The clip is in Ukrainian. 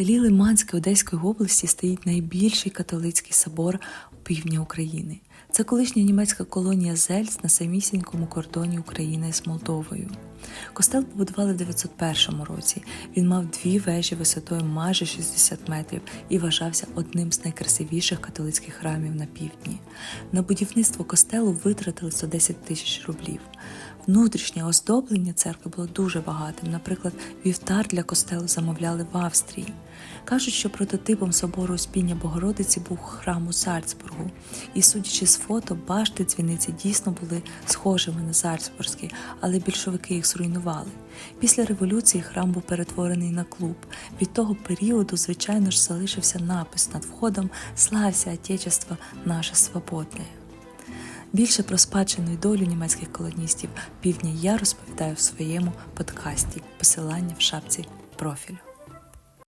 селі Лиманське Одеської області стоїть найбільший католицький собор півдня України. Це колишня німецька колонія Зельц на самісінькому кордоні України з Молдовою. Костел побудували в 901 році. Він мав дві вежі висотою майже 60 метрів і вважався одним з найкрасивіших католицьких храмів на півдні. На будівництво костелу витратили 110 тисяч рублів. Внутрішнє оздоблення церкви було дуже багатим. Наприклад, вівтар для костелу замовляли в Австрії. Кажуть, що прототипом собору Успіння Богородиці був храм у Зальцбургу. І судячи з фото, башти дзвіниці дійсно були схожими на Зальцбурзькі, але більшовики їх зруйнували. Після революції храм був перетворений на клуб. Від того періоду, звичайно ж, залишився напис над входом Слався Отечество наше свободне. Більше про спадщину і долю німецьких колоністів півдня я розповідаю в своєму подкасті. Посилання в шапці профілю.